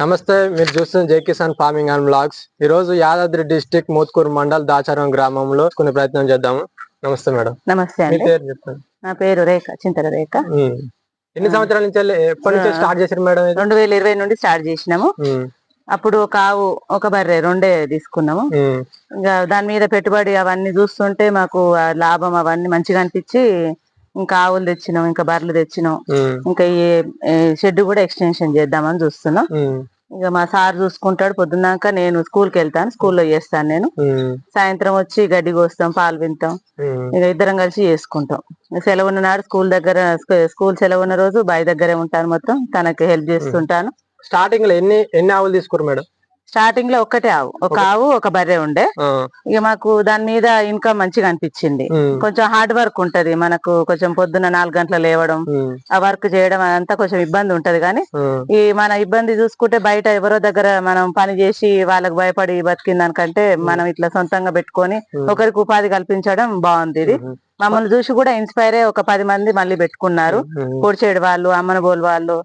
నమస్తే మీరు చూస్తున్న జై కిసాన్ ఫార్మింగ్ అండ్ బ్లాగ్స్ ఈ రోజు యాదాద్రి డిస్టిక్ మోత్కూరు మండల్ దాచారం గ్రామంలో కొన్ని ప్రయత్నం చేద్దాము. నమస్తే మేడం. నమస్తే మీ అండి. పేరు చెప్పండి. నా పేరు రేఖ చింతల రేఖ. ఉమ్. ఎన్ని సంవత్సరాల నుంచి వెళ్ళి- ఎప్పటి నుంచి. స్టార్ట్ చేశారు మేడం ఇది? రెండు వేల ఇరవై నుండి స్టార్ట్ చేసినాము. ఉమ్, అప్పుడు ఒక ఆవు ఒక బర్రె రెండే తీసుకున్నాము. ఉమ్, ఇంకా దాని మీద పెట్టుబడి అవన్నీ చూస్తుంటే మాకు ఆ లాభం అవన్నీ మంచిగా అనిపించి ఇంకా ఆవులు తెచ్చినాం ఇంకా బర్రెలు తెచ్చినాం. ఇంకా ఈ షెడ్ కూడా ఎక్స్టెన్షన్ చేద్దామని చూస్తున్నాం. ఇంకా మా సార్ చూసుకుంటాడు పొద్దున్నాక నేను స్కూల్కి వెళ్తాను స్కూల్లో చేస్తాను నేను. సాయంత్రం వచ్చి గడ్డి కోస్తాం పాలు వింటాం. ఇక ఇద్దరం కలిసి చేసుకుంటాం. సెలవు ఉన్న నాడు స్కూల్ దగ్గర స్కూ- స్కూల్ సెలవు ఉన్న రోజు బాయ్ దగ్గరే ఉంటాను మొత్తం. తనకి హెల్ప్ చేస్తుంటాను. స్టార్టింగ్లో ఎన్ని ఎన్ని ఆవులు తీసుకురు మేడం? స్టార్టింగ్లో ఒక్కటే ఆవు. ఒక ఆవు ఒక బర్రె ఉండే. ఇక మాకు దాని మీద ఇన్కమ్ మంచిగా అనిపించింది. కొంచెం హార్డ్ వర్క్ ఉంటది. మనకు కొంచెం పొద్దున్న నాలుగు గంటలు లేవడం ఆ వర్క్ చేయడం అదంతా కొంచెం ఇబ్బంది ఉంటది. కానీ ఈ మన ఇబ్బంది చూసుకుంటే బయట ఎవరో దగ్గర మనం పని చేసి వాళ్ళకి భయపడి బతికిన దానికంటే మనం ఇట్లా సొంతంగా పెట్టుకొని ఒకరికి ఉపాధి కల్పించడం బాగుంది ఇది. మమ్మల్ని చూసి కూడా ఇన్స్పైర్ అయ్యి ఒక పది మంది మళ్ళీ పెట్టుకున్నారు. కోడిచేడు వాళ్ళు అమ్మనబోలు వాళ్ళు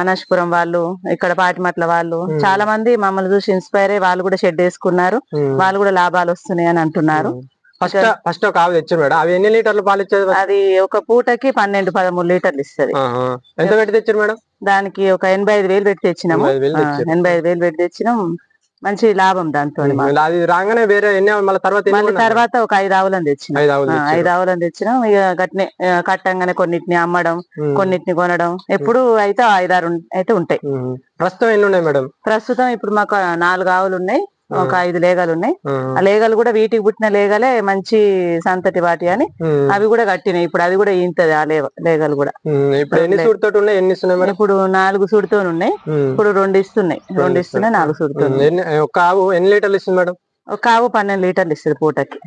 అనాశపురం వాళ్ళు ఇక్కడ పాటిమట్ల వాళ్ళు. చాలా మంది మమ్మల్ని చూసి ఇన్స్పైర్ అయ్యి వాళ్ళు కూడా షెడ్ వేసుకున్నారు. వాళ్ళు కూడా లాభాలు వస్తున్నాయి అని అంటున్నారు. ఫస్ట్ ఫస్ట్ ఒక ఆవు తెచ్చారు మేడం. అవి ఎన్ని లీటర్లు పాలు ఇచ్చేది? అది ఒక పూటకి పన్నెండు పదమూడు లీటర్లు ఇస్తది. ఎంత పెట్టి తెచ్చారు మేడం? దానికి ఒక ఎనభై ఐదు వేలు పెట్టి తెచ్చినాము. ఎనభై ఐదు వేలు పెట్టి తెచ్చినాం. మంచి లాభం దాంతో. అది రాగానే వేరే మళ్ళీ తర్వాత మళ్ళీ? తర్వాత ఒక ఐదు ఆవులను తెచ్చినాం. ఐదు ఆవులను తెచ్చినాం. ఇక గట్నే కట్టంగానే కొన్నిటిని అమ్మడం కొన్నిటిని కొనడం. ఎప్పుడు అయితే ఐదారు అయితే ఉంటాయి. ప్రస్తుతం ఎన్ని ఉన్నాయి మేడం? ప్రస్తుతం ఇప్పుడు మాకు నాలుగు ఆవులు ఉన్నాయి. ఒక ఐదు లేగలు ఉన్నాయి ఆ లేగలు కూడా వీటికి పుట్టిన లేగలే మంచి సంతతి వాటి అని అవి కూడా కట్టినాయి. ఇప్పుడు అది కూడా ఈంతది ఆ లేగలు కూడా. ఇప్పుడు ఎన్ని ఉన్నాయి? ఎన్ని ఇస్తున్నాయి మేడం ఇప్పుడు నాలుగు సుడితో ఉన్నాయి. ఇప్పుడు రెండు ఇస్తున్నాయి. రెండు ఇస్తున్నాయి నాలుగు సుడితో ఆవు ఎన్ని లీటర్లు ఇస్తుంది మేడం? ఒక ఆవు పన్నెండు లీటర్లు ఇస్తుంది పూటకి.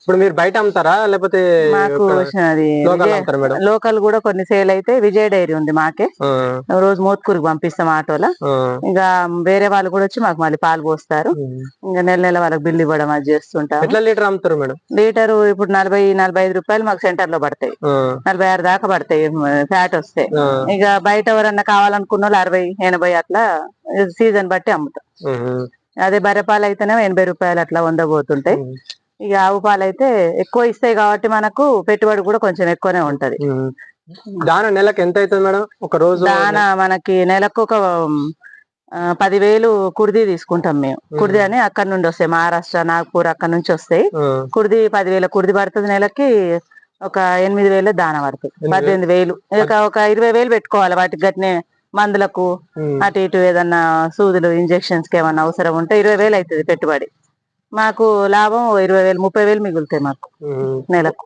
ఇప్పుడు మీరు బయట అమ్ముతారా? లేకపోతే మాకు అది లోకల్ కూడా కొన్ని సేల్ అయితే విజయ డైరీ ఉంది మాకే. రోజు మోత్కూరికి పంపిస్తాం ఆటోలో. ఇంకా వేరే వాళ్ళు కూడా వచ్చి మాకు మళ్ళీ పాలు పోస్తారు. ఇంకా నెల నెల వాళ్ళకి బిల్లు ఇవ్వడం అది చేస్తుంటాం ఎట్లా లీటర్ అమ్ముతారు మేడం? లీటరు ఇప్పుడు నలభై నలభై ఐదు రూపాయలు మాకు సెంటర్లో పడతాయి నలభై ఆరు దాకా పడతాయి ఫ్యాట్ వస్తాయి ఇక బయట ఎవరన్నా కావాలనుకున్న వాళ్ళు అరవై ఎనభై అట్లా సీజన్ బట్టి అమ్ముతాం. అదే బర్రె పాలు అయితేనే ఎనభై రూపాయలు అట్లా వంద పోతుంటాయి ఉమ్, ఇక ఆవు పాలు అయితే ఎక్కువ ఇస్తాయి కాబట్టి మనకు పెట్టుబడి కూడా కొంచెం ఎక్కువనే ఉంటది. దాని నెలకు ఎంత అవుతుంది మేడం? ఒక రోజు దాన మనకి నెలకు ఒక పదివేలు కుర్దీ తీసుకుంటాం మేము. కుర్దీ అని అక్కడ నుండి వస్తాయి మహారాష్ట్ర నాగ్పూర్ అక్కడ నుంచి వస్తాయి. కుర్దీ పదివేల కుర్దీ పడుతుంది నెలకి ఒక ఎనిమిది వేలు దాన పడుతుంది. పద్దెనిమిది వేలు. ఇక ఒక ఇరవై వేలు పెట్టుకోవాలి వాటికి గట్నే మందులకు అటు ఇటు ఏదన్నా సూదులు ఇంజెక్షన్స్కి ఏమన్నా అవసరం ఉంటే ఇరవై వేలు అవుతుంది పెట్టుబడి. మాకు లాభం ఇరవై వేలు ముప్పై వేలు మిగులుతాయి మాకు నెలకు.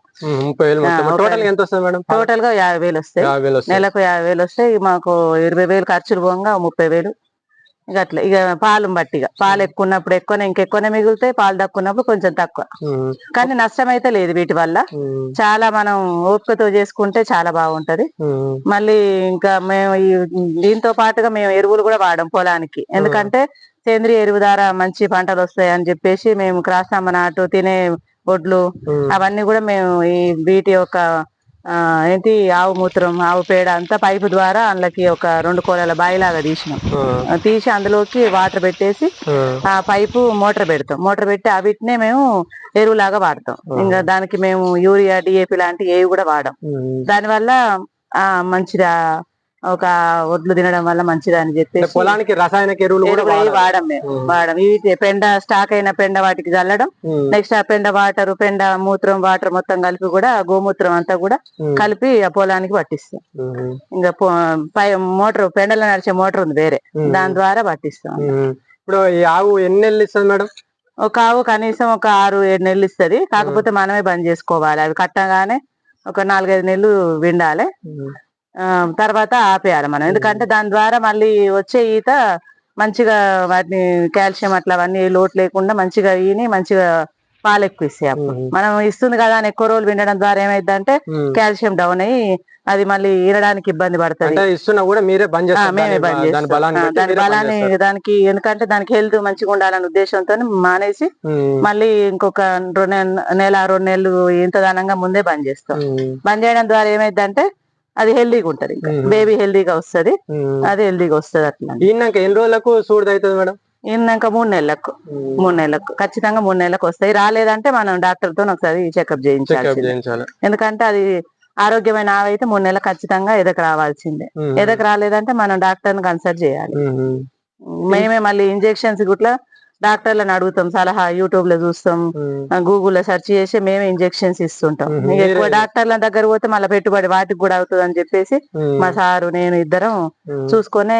టోటల్గా యాభై వేలు వస్తాయి. యాభై వేలు వస్తాయి. నెలకు యాభై వేలు వస్తాయి. మాకు ఇరవై వేలు ఖర్చులు పోగా ముప్పై వేలు. ఇక అట్లా. ఇక పాలు బట్టిగా పాలు ఎక్కువ ఉన్నప్పుడు ఎక్కువనే ఇంకెక్కువనే మిగులుతాయి పాలు తక్కువ ఉన్నప్పుడు కొంచెం తక్కువ. కానీ నష్టం అయితే లేదు వీటి వల్ల. చాలా మనం ఓపికతో చేసుకుంటే చాలా బాగుంటది. మళ్ళీ ఇంకా మేము ఈ దీంతో పాటుగా మేము ఎరువులు కూడా వాడం పొలానికి. ఎందుకంటే సేంద్రియ ఎరువు ద్వారా మంచి పంటలు వస్తాయి అని చెప్పేసి మేము క్రాస్ అమ్మ నాటు తినే ఒడ్లు అవన్నీ కూడా మేము ఈ వీటి యొక్క ఏంటి ఆవు మూత్రం ఆవు పేడ అంతా పైపు ద్వారా అందులోకి ఒక రెండు కోలల బాయిలాగా తీసినాం. తీసి అందులోకి వాటర్ పెట్టేసి ఆ, పైపు మోటార్ పెడతాం. మోటార్ పెట్టి అవిటినే మేము ఎరువులాగా వాడతాం. ఇంకా దానికి మేము యూరియా డిఏపి లాంటి ఏవి కూడా వాడం. దానివల్ల ఆ మంచిదా ఒక ఒడ్లు తినడం వల్ల మంచిదా అని అంటే చెప్పేసి పొలానికి రసాయనిక ఎరువులు కూడా ఎరువులు అవి వాడాలి. వాడం మేము ఉమ్. వాడం ఇవి పెండ స్టాక్ అయిన పెండ వాటికి చల్లడం నెక్స్ట్ ఆ పెండ వాటర్ పెండ మూత్రం వాటర్ మొత్తం కలిపి కూడా గోమూత్రం అంతా కూడా కలిపి ఆ పొలానికి పట్టిస్తాం. ఇంకా పొ- మోటార్ పెండలో నడిచే మోటార్ ఉంది వేరే. దాని ద్వారా పట్టిస్తాం. ఇప్పుడు ఈ ఆవు ఎన్ని నెలలు ఇస్తుంది మేడం? ఒక ఆవు కనీసం ఒక ఆరు ఏడు నెలలు ఇస్తది. కాకపోతే మనమే బంద్ చేసుకోవాలి. అవి కట్టగానే ఒక నాలుగైదు నెలలు విండాలి. తర్వాత ఆపేయాలి మనం. ఎందుకంటే దాని ద్వారా మళ్ళీ వచ్చే ఈత మంచిగా వాటిని కాల్షియం అట్లా అవన్నీ లోటు లేకుండా మంచిగా ఈని మంచిగా పాలు ఎక్కువ ఇస్తాయి అప్పుడు. మనం ఇస్తుంది కదా అని ఎక్కువ రోజులు వినడం ద్వారా ఏమైందంటే. కాల్షియం డౌన్ అయ్యి అది మళ్ళీ ఈనడానికి ఇబ్బంది పడుతుంది. ఇస్తున్నా కూడా మీరే బంద్ మేమే బంద్ దాని బలాన్ని. దానికి ఎందుకంటే దానికి హెల్త్ మంచిగా ఉండాలనే ఉద్దేశంతో మానేసి మళ్ళీ ఇంకొక రెండు నెల రెండు నెలలు ఇంత దానంగా ముందే బంద్ చేస్తాం. బంద్ చేయడం ద్వారా ఏమైందంటే అది హెల్దీగా ఉంటది. బేబీ హెల్దీగా వస్తది. అది హెల్దీగా వస్తది అట్లా ఈనాక ఎన్ని రోజులకు సూడిది అవుతుంది మేడం? ఇంకా మూడు నెలలకు. మూడు నెలలకు. ఖచ్చితంగా మూడు నెలలకు వస్తాయి రాలేదంటే మనం డాక్టర్తో ఒకసారి చెకప్ చేయించాలి. ఎందుకంటే అది ఆరోగ్యమైన ఆవైతే మూడు నెలలకు ఖచ్చితంగా ఎదకు రావాల్సిందే. ఎదకు రాలేదంటే మనం డాక్టర్ని కన్సల్ట్ చేయాలి. మేమే. మళ్ళీ ఇంజెక్షన్స్ గుట్లా డాక్టర్లను అడుగుతాం సలహా యూట్యూబ్లో చూస్తాం ఉమ్. గూగుల్లో సెర్చ్ చేసి మేమే ఇంజెక్షన్స్ ఇస్తుంటాం ఎక్కువ డాక్టర్ల దగ్గర పోతే మళ్ళీ పెట్టుబడి వాటికి కూడా అవుతుంది అని చెప్పేసి. మా సారు నేను ఇద్దరం. చూసుకొని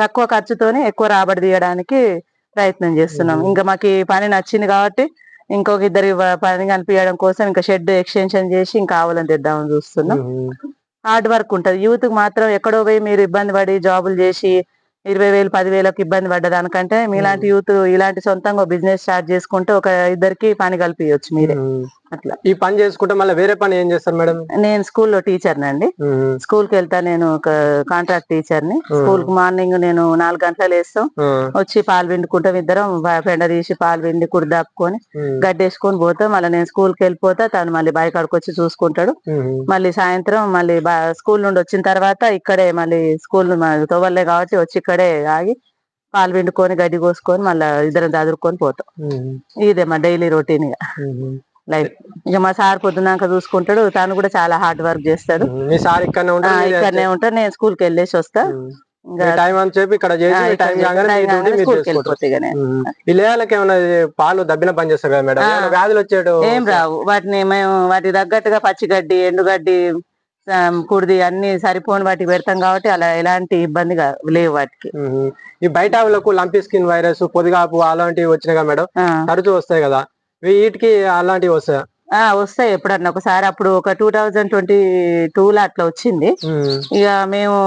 తక్కువ ఖర్చుతోనే ఎక్కువ రాబడి తీయడానికి ప్రయత్నం చేస్తున్నాం. ఇంకా మాకు పని నచ్చింది కాబట్టి ఇంకొక ఇద్దరి పని కనిపించడం కోసం ఇంకా షెడ్ ఎక్స్టెన్షన్ చేసి ఇంకా ఆవులను తెద్దామని చూస్తున్నాం. హార్డ్ వర్క్ ఉంటది యూత్కి మాత్రం ఎక్కడో పోయి మీరు ఇబ్బంది పడి జాబులు చేసి ఇరవై వేలు పదివేలకు ఇబ్బంది పడ్డదానికంటే మీలాంటి యూత్ ఇలాంటి సొంతంగా బిజినెస్ స్టార్ట్ చేసుకుంటే ఒక ఇద్దరికి పని కల్పించవచ్చు మీరే. అట్లా ఈ పని చేసుకుంటే మళ్ళీ వేరే పని ఏం చేస్తారు మేడం నేను స్కూల్లో టీచర్ నండి ఉమ్. స్కూల్కి వెళ్తా నేను ఒక కాంట్రాక్ట్ టీచర్ని స్కూల్కి మార్నింగ్ నేను నాలుగు గంటలు వేస్తాం. వచ్చి పాలు పిండుకుంటాం ఇద్దరం పెండ తీసి పాలు పిండి కుడిదాపుకొని ఉమ్. గడ్డేసుకొని పోతాం మళ్ళీ నేను స్కూల్కి వెళ్ళిపోతా తను మళ్ళీ కాడికి వచ్చి చూసుకుంటాడు. మళ్ళీ సాయంత్రం మళ్ళీ స్కూల్ నుండి వచ్చిన తర్వాత ఇక్కడే మళ్ళీ స్కూల్ తోవల్లే కాబట్టి వచ్చి ఇక్కడే ఆగి పాలు పిండుకొని గడ్డి కోసుకొని మళ్ళీ ఇద్దరం చదువుకొని పోతాం. ఇదే మా డైలీ రొటీన్ ఇక ఉమ్. లైఫ్ ఇక మా సార్ పొద్దున్నాక చూసుకుంటాడు తను కూడా చాలా హార్డ్ వర్క్ చేస్తాడు. ఇక్కడనే ఉంటాడు నేను స్కూల్కి వెళ్ళేసి వస్తా. టైం అని చెప్పి ఇక్కడ. ఈ లేయాలకి ఏమైనా పాలు దబ్బిన పని చేస్తారు కదా మేడం? వ్యాధులు వచ్చేటు ఏం రావు. వాటిని మేము వాటి తగ్గట్టుగా పచ్చిగడ్డి ఎండుగడ్డి కుడిది అన్ని సరిపోని వాటికి పెడతాం కాబట్టి అలా ఎలాంటి ఇబ్బంది లేవు వాటికి. ఈ బయట లంపీ స్కిన్ వైరస్ పొదిగాపు అలాంటివి వచ్చినాయి కదా మేడం? తరచూ వస్తాయి కదా. వీటికి అలాంటివి వస్తాయి? ఆ, వస్తాయి ఎప్పుడన్నా. ఒకసారి అప్పుడు ఒక టూ థౌజండ్ ట్వంటీ టూ లో అట్లా వచ్చింది. ఇక మేము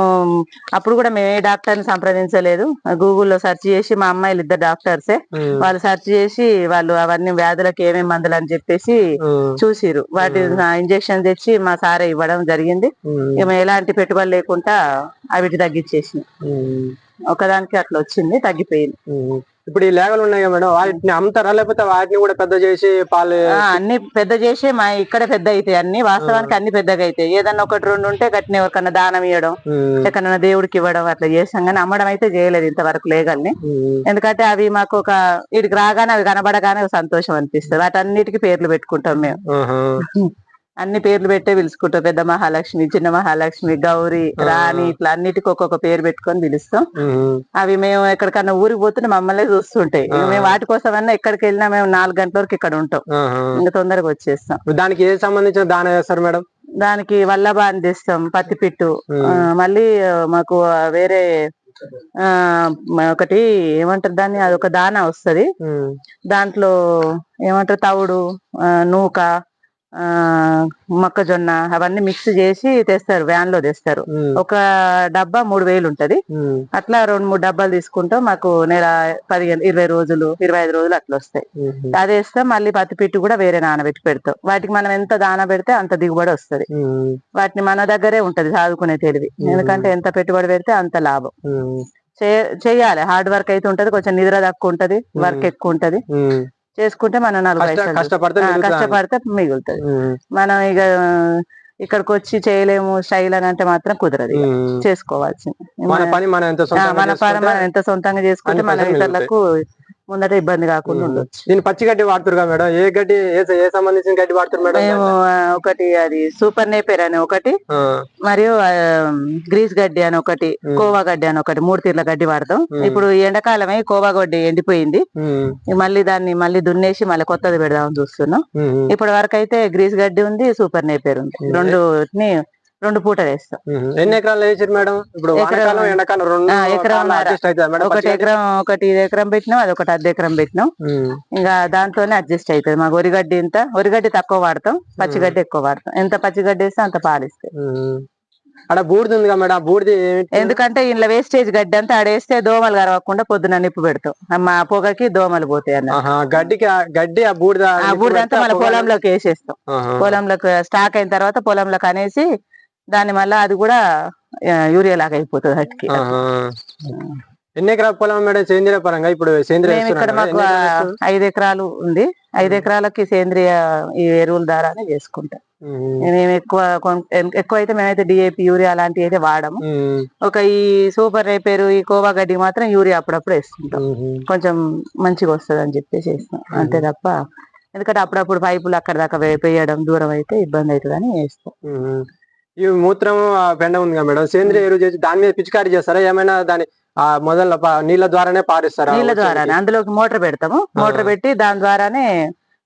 అప్పుడు కూడా మేము ఏ డాక్టర్ని సంప్రదించలేదు. గూగుల్లో సెర్చ్ చేసి మా అమ్మాయిలు ఇద్దరు డాక్టర్సే. వాళ్ళు సెర్చ్ చేసి వాళ్ళు అవన్నీ వ్యాధులకు ఏమేమి మందులు అని చెప్పేసి చూసిరు వాటి ఇంజెక్షన్ తెచ్చి మా సారే ఇవ్వడం జరిగింది. ఇక మేము ఎలాంటి పెట్టుబడి లేకుండా అవిటి తగ్గించేసి ఒకదానికి అట్లా వచ్చింది తగ్గిపోయింది. ఇప్పుడు ఈ లేగలు ఉన్నాయి మేడం వాటిని అమ్ముతారా? లేకపోతే వాటిని కూడా పెద్ద చేసి పాలు అన్ని పెద్ద చేసి మా ఇక్కడ పెద్ద అవుతాయి అన్ని. వాస్తవానికి అన్ని పెద్దగా అవుతాయి ఏదన్నా ఒకటి రెండు ఉంటే గట్టిన ఎవరికన్నా దానం ఇవ్వడం. ఎక్కడన్నా దేవుడికి ఇవ్వడం అట్లా చేసాం కానీ అమ్మడం అయితే చేయలేదు ఇంతవరకు లేగల్ని. ఎందుకంటే అవి మాకు ఒక వీడికి రాగానే అవి కనబడగానే సంతోషం అనిపిస్తుంది. వాటన్నిటికీ పేర్లు పెట్టుకుంటాం మేము. అన్ని పేర్లు పెట్టే పిలుచుకుంటాం. పెద్ద మహాలక్ష్మి చిన్న మహాలక్ష్మి గౌరీ రాణి ఇట్లా అన్నిటికీ ఒక్కొక్క పేరు పెట్టుకొని పిలుస్తాం. అవి మేము ఎక్కడికన్నా ఊరికి పోతుంటే మమ్మల్ని చూస్తుంటాయి. మేము వాటి కోసమన్నా ఎక్కడికి వెళ్ళినా మేము నాలుగు గంటల వరకు ఇక్కడ ఉంటాం. ఇంకా తొందరగా వచ్చేస్తాం. దానికి ఏ సంబంధించిన దాన చేస్తారు మేడం? దానికి వల్లభ అందిస్తాం పత్తి పిట్టు మళ్ళీ మాకు వేరే ఒకటి ఏమంటారు దాన్ని? అది ఒక దానా వస్తది. దాంట్లో ఏమంటారు? తవుడు నూక మొక్కజొన్న అవన్నీ మిక్స్ చేసి తెస్తారు వ్యాన్లో తెస్తారు. ఒక డబ్బా మూడు వేలు ఉంటది. అట్లా రెండు మూడు డబ్బాలు తీసుకుంటాం. మాకు నెల పదిహేను ఇరవై రోజులు ఇరవై ఐదు రోజులు అట్లా వస్తాయి. అది వేస్తాం మళ్ళీ పత్తి పిట్టు కూడా వేరే నానబెట్టి పెడతాం. వాటికి మనం ఎంత దాన పెడితే అంత దిగుబడి వస్తది. వాటిని మన దగ్గరే ఉంటది చదువుకునే తెలివి. ఎందుకంటే ఎంత పెట్టుబడి పెడితే అంత లాభం. చేయాలి. హార్డ్ వర్క్ అయితే ఉంటది. కొంచెం నిద్ర తక్కువ ఉంటది. వర్క్ ఎక్కువ ఉంటది. చేసుకుంటే మనం నాలుగు పైసలు కష్టపడితే మిగులుతుంది. మనం ఇక ఇక్కడికి వచ్చి చేయలేము స్టైల్ అని అంటే మాత్రం కుదరదు. చేసుకోవాల్సింది. మన పని మనం ఎంత సొంతంగా చేసుకుంటే మనం ఇతరులకు ముందట ఇబ్బంది కాకుండా ఉండొచ్చు. దీని పచ్చి గడ్డి వాడుతురు కదా మేడం? ఏ గడ్డి ఏ సంబంధించిన గడ్డి వాడుతురు మేడం మేము ఒకటి అది సూపర్ నేపేర్ అని ఒకటి. మరియు గ్రీస్ గడ్డి అని ఒకటి కోవా గడ్డి అని ఒకటి మూడు తీర్ల గడ్డి వాడతాం. ఇప్పుడు ఎండాకాలమే కోవా గడ్డి ఎండిపోయింది. మళ్ళీ దాన్ని మళ్ళీ దున్నేసి మళ్ళీ కొత్తది పెడదామని చూస్తున్నాం. ఇప్పటి వరకు అయితే గ్రీస్ గడ్డి ఉంది సూపర్ నేపేర్ ఉంది. రెండుని రెండు పూటలు వేస్తాం. ఎన్ని ఎకరాలు వేసారు మేడం? ఇప్పుడు ఒకటి? ఎకరం ఒకటి ఇది ఎకరం పెట్టినాం అది ఒకటి అర్ధ ఎకరం పెట్టినాం. ఇంకా దాంతోనే అడ్జస్ట్ అవుతుంది. మాకు వరిగడ్డి ఇంత వరిగడ్డి తక్కువ వాడతాం పచ్చిగడ్డి ఎక్కువ వాడతాం. ఎంత పచ్చిగడ్డి వేస్తే అంత పాలిస్తాయి. ఉమ్. అక్కడ బూడిది ఉంది కదా మేడం? ఆ బూడిది? ఎందుకంటే ఇంట్లో వేస్టేజ్ గడ్డి అంతా ఆడేస్తే దోమలు కరవకుండా పొద్దున నిప్పు పెడతాం. మా పొగకి దోమలు పోతాయి అన్న గడ్డికి గడ్డి ఆ బూడిద ఆ పొగ- పొలంలోకి వేసేస్తాం. పొలంలోకి స్టాక్ అయిన తర్వాత పొలంలోకి అనేసి దాని మళ్ళీ అది కూడా యూరియా లాగా అయిపోతుంది ఆహా. ఎన్ని ఎకరాల పొలం మేడం సేంద్రియ పరంగా? ఇప్పుడు సేంద్రియ ఇక్కడ మాకు? ఐదు ఎకరాలు ఉంది. ఐదు ఎకరాలకి సేంద్రియ ఈ ఎరువుల ద్వారానే చేసుకుంటాం. మేము ఎక్కువ ఎక్కువ అయితే మేమైతే డిఏపి యూరియా అలాంటివి అయితే వాడము ఒక ఈ సూపర్ రేపేరు ఈ కోవా గడ్డి మాత్రం యూరియా అప్పుడప్పుడు వేస్తుంటాం. కొంచెం మంచిగా వస్తుంది అని చెప్పేసి వేస్తాం. అంతే తప్ప ఎందుకంటే అప్పుడప్పుడు పైపులు అక్కడ దాకా వేయడం దూరం అయితే ఇబ్బంది అవుతుందని వేస్తాం. ఈ మూత్రం పెండ ఉంది కదా మేడం. సేంద్రియ ఎరువు చేసి దాని మీద పిచికారీ చేస్తారా? ఏమైనా దాని ఆ మొదల నీళ్ళ ద్వారానే పారిస్తారా? నీళ్ళ? ద్వారానే. అందులోకి మోటార్ పెడతాము. మోటార్ పెట్టి దాని ద్వారానే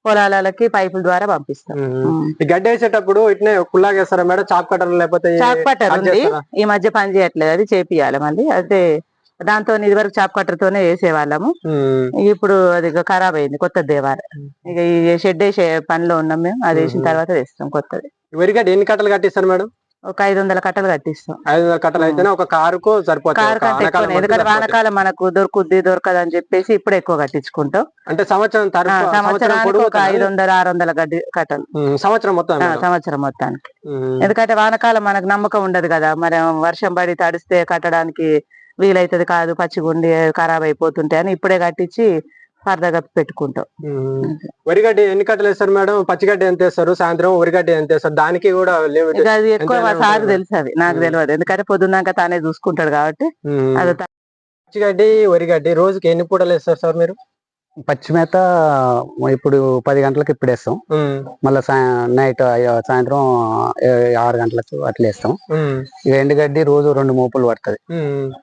పొలాలకి పైపుల ద్వారా పంపిస్తాం. గడ్డి వేసేటప్పుడు ఇట్నే కుల్లాగా వేస్తారా మేడం? చాప్ కట్టర్ లేకపోతే చాప్ కట్టర్ కట్ ఉంది? ఈ మధ్య పని చేయట్లేదు. అది చేపియాలి మళ్ళీ. అయితే దాంతో ఇదివరకు చాప్ కట్టర్ తోనే వేసేవాళ్ళము. ఇప్పుడు అది ఖరాబ్ అయింది కొత్త దేవాల ఇక ఈ షెడ్ వేసే పనిలో ఉన్నాం మేము. అది వేసిన తర్వాత వేస్తాం కొత్తది. వరిగడ్డి ఎన్ని కట్టలు కట్టిస్తారు మేడం? ఒక ఐదు వందల కట్టలు కట్టిస్తాం. ఐదు వందల కట్టలు అయితేనే ఒక కారుకు సరిపోతుంది ఎందుకంటే సరిపోతుంది. వానకాలం మనకు దొరుకుద్ది దొరకదు అని చెప్పేసి ఇప్పుడు ఎక్కువ కట్టించుకుంటాం. అంటే సంవత్సరం సంవత్సరానికి ఒక ఐదు వందల ఆరు వందల గడ్డి కట్టలు. సంవత్సరం మొత్తం. సంవత్సరం మొత్తానికి. ఎందుకంటే వానకాలం మనకు నమ్మకం ఉండదు కదా. మరి వర్షం పడి తడిస్తే కట్టడానికి వీలైతది కాదు పచ్చిగుండి ఖరాబ్ అయిపోతుంటే అని ఇప్పుడే కట్టించి సరదాగా పెట్టుకుంటాం. వరిగడ్డి ఎన్ని కట్టలు వేస్తారు మేడం పచ్చిగడ్డి ఎంత వేస్తారు సాయంత్రం వరిగడ్డి ఎంత వేస్తారు దానికి కూడా అది ఎక్కువ సార్. తెలుసు అది నాకు. తెలియదు ఎందుకంటే పొద్దున్నాక తానే చూసుకుంటాడు కాబట్టి. అది పచ్చిగడ్డి వరిగడ్డి రోజుకి ఎన్ని పూటలు వేస్తారు సార్ మీరు పచ్చి మేత ఇప్పుడు పది గంటలకు ఇప్పుడు వేస్తాం మళ్ళీ నైట్ సాయంత్రం ఆరు గంటలకు అట్లా వేస్తాం ఎండుగడ్డి రోజు రెండు మోపులు పడుతుంది.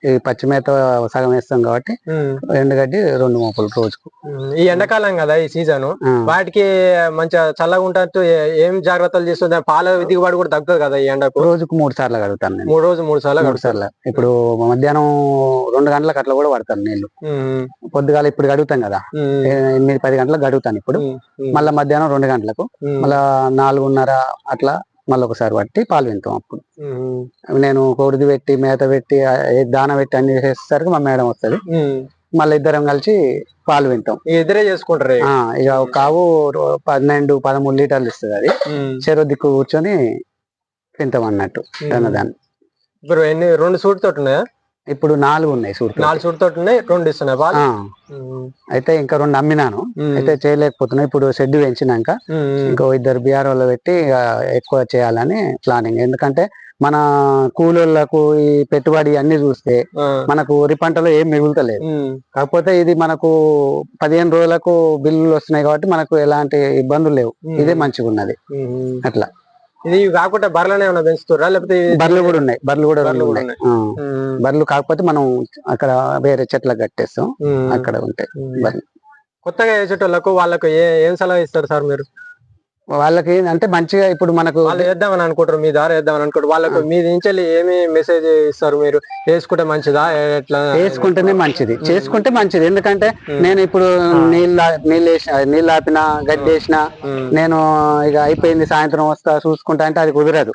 ఈ పచ్చి మేత సగం వేస్తాం కాబట్టి ఎండుగడ్డి రెండు మోపులు రోజుకు. ఈ ఎండాకాలం కదా ఈ సీజన్. వాటికి మంచిగా చల్లగా ఉంటట్టు ఏ- జాగ్రత్తలు చేస్తుంది పాల దిగుబడి కూడా తగ్గుతుంది కదా ఈ ఎండకు. రోజుకు మూడు సార్లు కడుగుతాను మూడు రోజు మూడు సార్లు మూడు సార్లు. ఇప్పుడు మధ్యాహ్నం రెండు గంటలకు అట్లా కూడా పడతాను నీళ్ళు పొద్దుగాల ఇప్పుడు గడుగుతాం కదా. ఎనిమిది పది గంటలకు గడుగుతాను ఇప్పుడు. మళ్ళీ మధ్యాహ్నం రెండు గంటలకు. మళ్ళా నాలుగున్నర అట్లా మళ్ళీ ఒకసారి పట్టి పాలు వింటాం అప్పుడు. నేను కొడిది పెట్టి మేత పెట్టి దాన పెట్టి అన్ని చేసేసరికి మా మేడం వస్తుంది. మళ్ళీ ఇద్దరం కలిసి పాలు వింటాం. ఇద్దరే చేసుకుంటారు ఇక. రో- పన్నెండు పదమూడు లీటర్లు ఇస్తుంది అది చెరువు దిక్కు కూర్చొని తింటాం అన్నట్టు దాని ఇప్పుడు ఎన్ని రెండు సూట్ తోటి ఉన్నాయా? ఇప్పుడు నాలుగు ఉన్నాయి సూట్ నాలుగు సూట్ తోటి ఉన్నాయి రెండు ఇస్తున్నాయి అయితే ఇంకా రెండు అమ్మినాను. అయితే చేయలేకపోతున్నా. ఇప్పుడు షెడ్ పెంచినాక ఇంకో ఇద్దరు బీఆర్ వాళ్ళు పెట్టి ఇక ఎక్కువ చేయాలని ప్లానింగ్. ఎందుకంటే మన కూలోళ్ళకు ఈ పెట్టుబడి అన్ని చూస్తే మనకు వరి పంటలో ఏం మిగులుతలేదు. కాకపోతే ఇది మనకు పదిహేను రోజులకు బిల్లులు వస్తున్నాయి కాబట్టి మనకు ఎలాంటి ఇబ్బందులు లేవు. ఇదే మంచిగా ఉన్నది. అట్లా. ఇది కాకుండా బర్రెలనే ఏమైనా పెంచుతురా లేకపోతే బర్రెలు కూడా ఉన్నాయి. బర్రెలు కూడా బర్రెలు కూడా ఉన్నాయి. బర్రెలు కాకపోతే మనం అక్కడ వేరే చెట్లకు కట్టేస్తాం. అక్కడ ఉంటాయి. బర్రెలు. కొత్తగా వేసేటోళ్ళకు వాళ్ళకు ఏ ఏం సలహా ఇస్తారు సార్ మీరు? వాళ్ళకి అంటే మంచిగా ఇప్పుడు మనకు వాళ్ళు వేద్దామని అనుకుంటారు మీ దారి వేద్దామని అనుకుంటారు. వాళ్ళకు మీ నుంచి ఏమి మెసేజ్ ఇస్తారు మీరు? వేసుకుంటే మంచిదా? ఎట్లా? వేసుకుంటేనే మంచిది. చేసుకుంటే మంచిది. ఎందుకంటే నేను ఇప్పుడు నీళ్ళ నీళ్ళు వేసిన నీళ్ళు ఆపిన గడ్డి వేసిన నేను ఇక అయిపోయింది సాయంత్రం వస్తా చూసుకుంటా అంటే అది కుదరదు.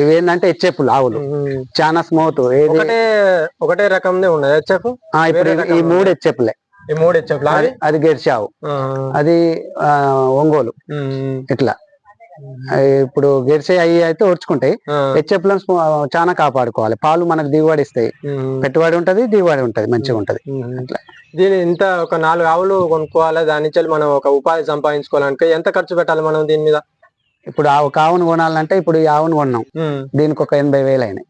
ఇవి ఏంటంటే హెచ్ఎఫ్లు ఆవులు. చాలా స్మూత్ ఒకటే ఒకటే రకందే హెచ్ఎఫ్? ఇప్పుడు ఈ మూడు హెచ్ఎఫ్లే. ఈ మూడు హెచ్ఎఫ్ అది ఆవు అది ఆ, ఒంగోలు. ఇట్లా. ఇప్పుడు గెలిచే అవి అయితే ఓడ్చుకుంటాయి హెచ్ఎఫ్లను చాలా కాపాడుకోవాలి. పాలు మనకు దిగుబడి ఇస్తాయి. పెట్టుబడి ఉంటది దిగుబడి ఉంటది మంచిగా ఉంటది. అట్లా. దీని ఇంత ఒక నాలుగు ఆవులు కొనుక్కోవాలి? దాని నుంచి మనం ఒక ఉపాధి సంపాదించుకోవాలంటే ఎంత ఖర్చు పెట్టాలి మనం దీని మీద? ఇప్పుడు ఆ ఒక ఆవును కొనాలంటే ఇప్పుడు ఈ ఆవును కొన్నాం. దీనికి ఒక ఎనభై వేలు అయినాయి.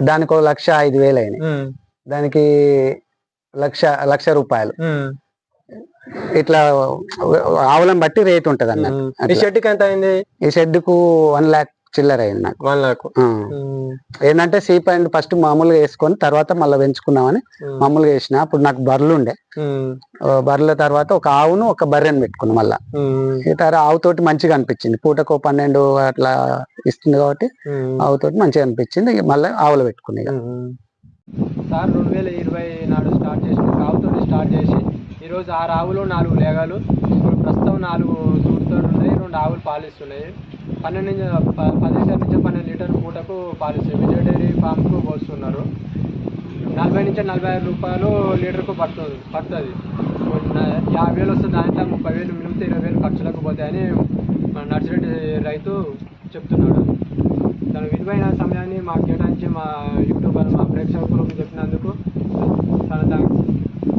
దానికి ఒక లక్ష ఐదు వేలు అయినాయి. దానికి లక్ష లక్ష రూపాయలు. ఇట్లా ఆవులను బట్టి రేట్ ఉంటది అన్న. ఈ. షెడ్కి ఎంత అయింది? ఈ షెడ్కు వన్ లాక్ చిల్లర అయింది నాకు. వన్ లాక్. ఏంటంటే సీప్ అండ్ ఫస్ట్ మామూలుగా వేసుకొని తర్వాత మళ్ళీ పెంచుకున్నామని మామూలుగా వేసిన. అప్పుడు నాకు బర్రెలు ఉండే. బర్రెల తర్వాత ఒక ఆవును ఒక బర్రెని పెట్టుకున్నా మళ్ళా. తర్వాత ఆవుతోటి మంచిగా అనిపించింది. పూటకు పన్నెండు అట్లా ఇస్తుంది కాబట్టి ఆవుతోటి మంచిగా అనిపించింది. మళ్ళీ ఆవులు పెట్టుకున్నా ఇక. సార్ రెండు వేల ఇరవై నాడు స్టార్ట్ చేసిన రావుతో స్టార్ట్ చేసి ఈరోజు ఆరు ఆవులు నాలుగు లేగాలు ఇప్పుడు ప్రస్తుతం నాలుగు దూడతో ఉన్నాయి రెండు ఆవులు పాలిస్తున్నాయి. పన్నెండు నుంచి పదిహేను పది లీటర్ నుంచి పన్నెండు లీటర్ పూటకు పాలిస్తాయి విజయ డైరీ ఫామ్కు పోస్తున్నారు. నలభై నుంచి నలభై ఐదు రూపాయలు లీటర్కు పడుతుంది పడుతుంది. యాభై వేలు వస్తుంది దాంట్లో ముప్పై వేలు మినిమం ఇరవై వేలు ఖర్చులకు పోతాయని మన నర్సిరెడ్డి రైతు చెప్తున్నాడు. తన విలువైన సమయాన్ని మాకు కేటాయించి మా యూట్యూబ్ మా ప్రేక్షకులకు చెప్పినందుకు చాలా థ్యాంక్స్